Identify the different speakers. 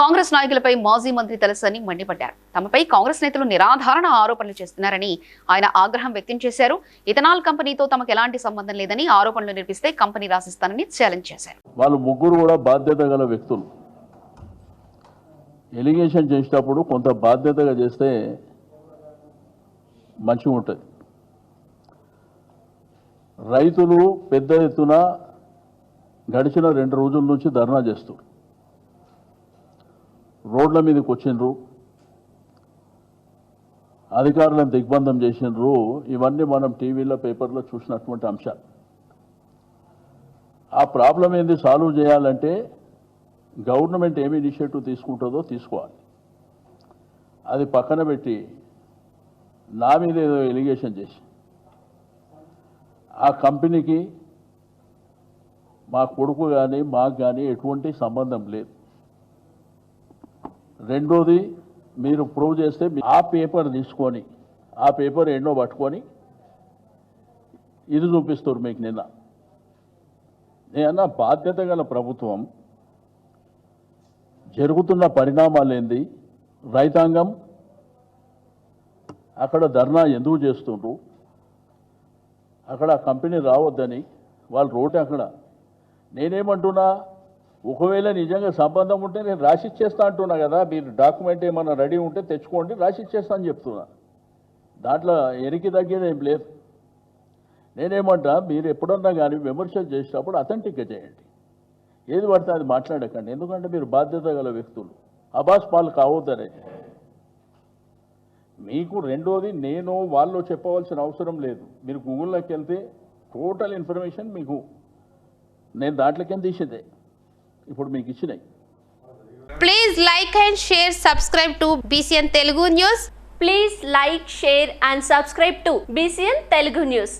Speaker 1: కాంగ్రెస్ నాయకులపై మాజీ మంత్రి తలసాని మండిపడ్డారు. తమపై కాంగ్రెస్ నేతలు నిరాధారణ ఆరోపణలు చేస్తున్నారని ఆయన ఆగ్రహం వ్యక్తం చేశారు. ఇథనాల్ కంపెనీతో తమకు ఎలాంటి సంబంధం లేదని ఆరోపణలు నిర్పిస్తే కంపెనీ రాసిస్తానని ఛాలెంజ్ చేశారు.
Speaker 2: వాళ్ళు ముగ్గురు కూడా బాధ్యత గల వ్యక్తులు. ఎలిగేషన్ చేసేటప్పుడు కొంత బాధ్యతగా చేస్తే మంచిగా ఉంటుంది. రైతులు పెద్ద ఎత్తున గడిచిన రెండు రోజుల నుంచి ధర్నా చేస్తారు రోడ్ల మీదకి వచ్చిండ్రు. అధికారులను దిగ్బంధం చేసిండ్రు. ఇవన్నీ మనం టీవీలో పేపర్లో చూసినటువంటి అంశాలు ఆ ప్రాబ్లం ఏంది? సాల్వ్ చేయాలంటే గవర్నమెంట్ ఏమి ఇనిషియేటివ్ తీసుకుంటుందో తీసుకోవాలి. అది పక్కన పెట్టి నా మీద ఏదో ఎలిగేషన్ చేసి ఆ కంపెనీకి మా కొడుకు కానీ మాకు కానీ ఎటువంటి సంబంధం లేదు. రెండోది మీరు ప్రూవ్ చేస్తే ఆ పేపర్ తీసుకొని ఆ పేపర్ ఎన్నో పట్టుకొని ఇది చూపిస్తారు మీకు నిన్న. నేనన్నా బాధ్యత గల ప్రభుత్వం జరుగుతున్న పరిణామాలు ఏంది? రైతాంగం అక్కడ ధర్నా ఎందుకు చేస్తుండ్రు? అక్కడ ఆ కంపెనీ రావద్దని వాళ్ళు రోడ్ అక్కడ. నేనేమంటున్నా? ఒకవేళ నిజంగా సంబంధం ఉంటే నేను రాసిచ్చేస్తా అంటున్నా కదా మీరు డాక్యుమెంట్ ఏమన్నా రెడీ ఉంటే తెచ్చుకోండి రాసిచ్చేస్తా అని చెప్తున్నా. దాంట్లో ఎరికి తగ్గేది ఏం లేదు. నేనేమంటా మీరు ఎప్పుడన్నా కానీ విమర్శలు చేసేటప్పుడు అథెంటిక్గా చేయండి. ఏది పడితే అది మాట్లాడకండి. ఎందుకంటే మీరు బాధ్యత గల వ్యక్తులు. అబాస్ పాలు కావద్దనే. మీకు రెండోది నేను వాళ్ళు చెప్పవలసిన అవసరం లేదు. మీరు గూగుల్లోకి వెళ్తే టోటల్ ఇన్ఫర్మేషన్ మీకు. నేను దాంట్లోకేం తీసేదే. ఇప్పుడు మీకు ఇచ్చినాయి
Speaker 3: Please like and share, subscribe to BCN Telugu News.
Speaker 4: Please like, share and subscribe to BCN Telugu News.